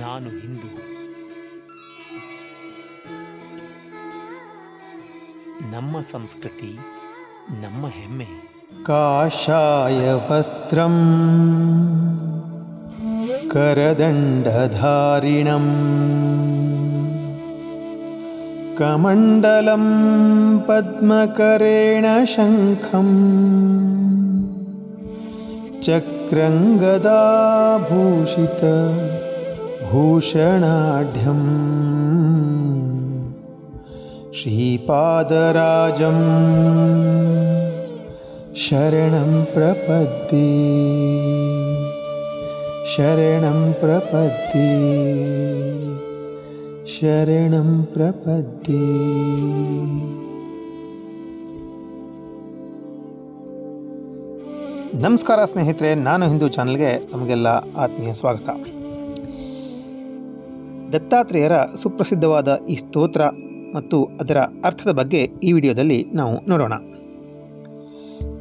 ನಾನು ಹಿಂದೂ ನಮ್ಮ ಸಂಸ್ಕೃತಿ ನಮ್ಮ ಹೆಮ್ಮೆ काषायवस्त्रं करदण्डधारिणं कमण्डलं पद्मकरेण शङ्खं चक्रङ्गदाभूषित भूषणाढ्यम् श्रीपादराजम् शरणं प्रपद्ये शरणं प्रपद्ये शरणं प्रपद्ये ನಮಸ್ಕಾರ ಸ್ನೇಹಿತರೆ ನಾನು ಹಿಂದೂ ಚಾನಲ್ಗೆ ತಮಗೆಲ್ಲ ಆತ್ಮೀಯ ಸ್ವಾಗತ ದತ್ತಾತ್ರೇಯರ ಸುಪ್ರಸಿದ್ಧವಾದ ಈ ಸ್ತೋತ್ರ ಮತ್ತು ಅದರ ಅರ್ಥದ ಬಗ್ಗೆ ಈ ವಿಡಿಯೋದಲ್ಲಿ ನಾವು ನೋಡೋಣ.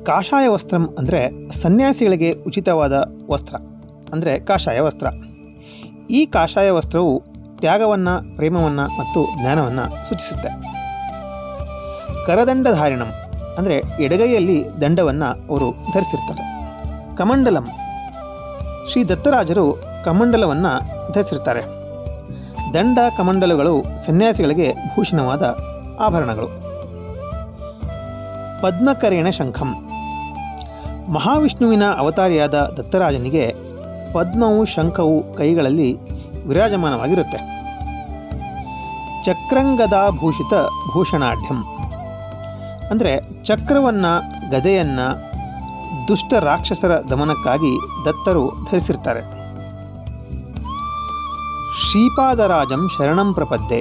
ಕಾಷಾಯ ವಸ್ತ್ರಂ ಅಂದರೆ ಸನ್ಯಾಸಿಗಳಿಗೆ ಉಚಿತವಾದ ವಸ್ತ್ರ, ಅಂದರೆ ಕಾಷಾಯ ವಸ್ತ್ರ. ಈ ಕಾಷಾಯ ವಸ್ತ್ರವು ತ್ಯಾಗವನ್ನು, ಪ್ರೇಮವನ್ನು ಮತ್ತು ಜ್ಞಾನವನ್ನು ಸೂಚಿಸುತ್ತೆ. ಕರದಂಡಧಾರಿಣಂ ಅಂದರೆ ಎಡಗೈಯಲ್ಲಿ ದಂಡವನ್ನು ಅವರು ಧರಿಸಿರ್ತಾರೆ. ಕಮಂಡಲಂ, ಶ್ರೀ ದತ್ತರಾಜರು ಕಮಂಡಲವನ್ನು ಧರಿಸಿರ್ತಾರೆ. ದಂಡ ಕಮಂಡಲುಗಳು ಸನ್ಯಾಸಿಗಳಿಗೆ ಭೂಷಣವಾದ ಆಭರಣಗಳು. ಪದ್ಮಕರೇಣ ಶಂಖಂ. ಮಹಾವಿಷ್ಣುವಿನ ಅವತಾರಿಯಾದ ದತ್ತರಾಜನಿಗೆ ಪದ್ಮವು ಶಂಖವು ಕೈಗಳಲ್ಲಿ ವಿರಾಜಮಾನವಾಗಿರುತ್ತೆ. ಚಕ್ರಂಗದಾಭೂಷಿತ ಭೂಷಣಾಢ್ಯಂ. ಅಂದರೆ ಚಕ್ರವನ್ನು, ಗದೆಯನ್ನು, ದುಷ್ಟ ರಾಕ್ಷಸರ ದಮನಕ್ಕಾಗಿ ದತ್ತರು ಧರಿಸಿರ್ತಾರೆ. ಶ್ರೀಪಾದರಾಜಂ ಶರಣಂ ಪ್ರಪದ್ದೆ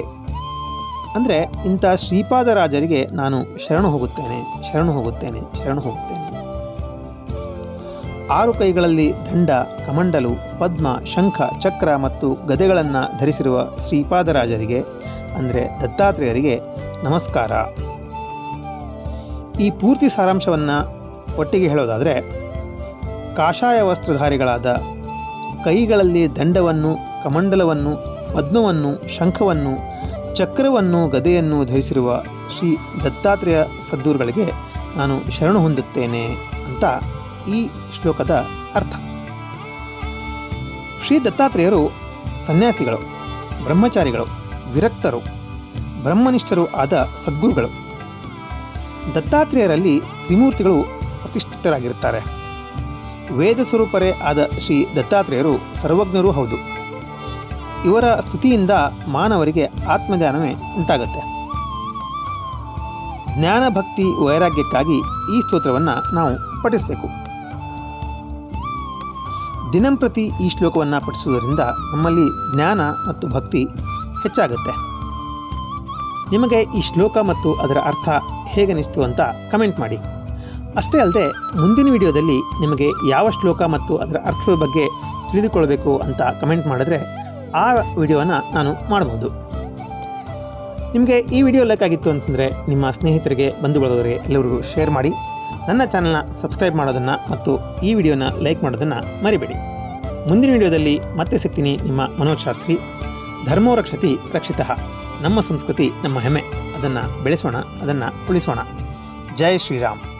ಅಂದರೆ ಇಂಥ ಶ್ರೀಪಾದರಾಜರಿಗೆ ನಾನು ಶರಣು ಹೋಗುತ್ತೇನೆ ಶರಣು ಹೋಗುತ್ತೇನೆ ಶರಣು ಹೋಗುತ್ತೇನೆ. ಆರು ಕೈಗಳಲ್ಲಿ ದಂಡ, ಕಮಂಡಲು, ಪದ್ಮ, ಶಂಖ, ಚಕ್ರ ಮತ್ತು ಗದೆಗಳನ್ನು ಧರಿಸಿರುವ ಶ್ರೀಪಾದರಾಜರಿಗೆ, ಅಂದರೆ ದತ್ತಾತ್ರೇಯರಿಗೆ ನಮಸ್ಕಾರ. ಈ ಪೂರ್ತಿ ಸಾರಾಂಶವನ್ನು ಒಟ್ಟಿಗೆ ಹೇಳೋದಾದರೆ, ಕಾಷಾಯ ವಸ್ತ್ರಧಾರಿಗಳಾದ ಕೈಗಳಲ್ಲಿ ದಂಡವನ್ನು ಕಮಂಡಲವನ್ನು, ಪದ್ಮವನ್ನು, ಶಂಖವನ್ನು, ಚಕ್ರವನ್ನು, ಗದೆಯನ್ನು ಧರಿಸಿರುವ ಶ್ರೀ ದತ್ತಾತ್ರೇಯ ಸದ್ಗುರುಗಳಿಗೆ ನಾನು ಶರಣು ಹೊಂದುತ್ತೇನೆ ಅಂತ ಈ ಶ್ಲೋಕದ ಅರ್ಥ. ಶ್ರೀ ದತ್ತಾತ್ರೇಯರು ಸನ್ಯಾಸಿಗಳು, ಬ್ರಹ್ಮಚಾರಿಗಳು, ವಿರಕ್ತರು, ಬ್ರಹ್ಮನಿಷ್ಠರು ಆದ ಸದ್ಗುರುಗಳು. ದತ್ತಾತ್ರೇಯರಲ್ಲಿ ತ್ರಿಮೂರ್ತಿಗಳು ಪ್ರತಿಷ್ಠಿತರಾಗಿರುತ್ತಾರೆ. ವೇದ ಸ್ವರೂಪರೇ ಆದ ಶ್ರೀ ದತ್ತಾತ್ರೇಯರು ಸರ್ವಜ್ಞರೂ ಹೌದು. ಇವರ ಸ್ತುತಿಯಿಂದ ಮಾನವರಿಗೆ ಆತ್ಮಜ್ಞಾನವೇ ಉಂಟಾಗುತ್ತೆ. ಜ್ಞಾನಭಕ್ತಿ ವೈರಾಗ್ಯಕ್ಕಾಗಿ ಈ ಸ್ತೋತ್ರವನ್ನು ನಾವು ಪಠಿಸಬೇಕು. ದಿನಂಪ್ರತಿ ಈ ಶ್ಲೋಕವನ್ನು ಪಠಿಸುವುದರಿಂದ ನಮ್ಮಲ್ಲಿ ಜ್ಞಾನ ಮತ್ತು ಭಕ್ತಿ ಹೆಚ್ಚಾಗುತ್ತೆ. ನಿಮಗೆ ಈ ಶ್ಲೋಕ ಮತ್ತು ಅದರ ಅರ್ಥ ಹೇಗನಿಸ್ತು ಅಂತ ಕಮೆಂಟ್ ಮಾಡಿ. ಅಷ್ಟೇ ಅಲ್ಲದೆ ಮುಂದಿನ ವಿಡಿಯೋದಲ್ಲಿ ನಿಮಗೆ ಯಾವ ಶ್ಲೋಕ ಮತ್ತು ಅದರ ಅರ್ಥದ ಬಗ್ಗೆ ತಿಳಿದುಕೊಳ್ಬೇಕು ಅಂತ ಕಮೆಂಟ್ ಮಾಡಿದ್ರೆ ಆ ವಿಡಿಯೋನ ನಾನು ಮಾಡಬಹುದು ನಿಮಗೆ ಈ ವಿಡಿಯೋ ಲೈಕ್ ಆಗಿತ್ತು ಅಂತಂದರೆ ನಿಮ್ಮ ಸ್ನೇಹಿತರಿಗೆ ಬಂಧು ಎಲ್ಲರಿಗೂ ಶೇರ್ ಮಾಡಿ. ನನ್ನ ಚಾನಲ್ನ ಸಬ್ಸ್ಕ್ರೈಬ್ ಮಾಡೋದನ್ನು ಮತ್ತು ಈ ವಿಡಿಯೋನ ಲೈಕ್ ಮಾಡೋದನ್ನು ಮರಿಬೇಡಿ. ಮುಂದಿನ ವಿಡಿಯೋದಲ್ಲಿ ಮತ್ತೆ ಸಿಗ್ತೀನಿ ನಿಮ್ಮ ಮನೋಜ್ ಶಾಸ್ತ್ರಿ. ಧರ್ಮೋ ರಕ್ಷತಿ ರಕ್ಷಿತಃ. ನಮ್ಮ ಸಂಸ್ಕೃತಿ ನಮ್ಮ ಹೆಮ್ಮೆ. ಅದನ್ನು ಬೆಳೆಸೋಣ, ಅದನ್ನು ಉಳಿಸೋಣ. ಜೈ ಶ್ರೀರಾಮ್.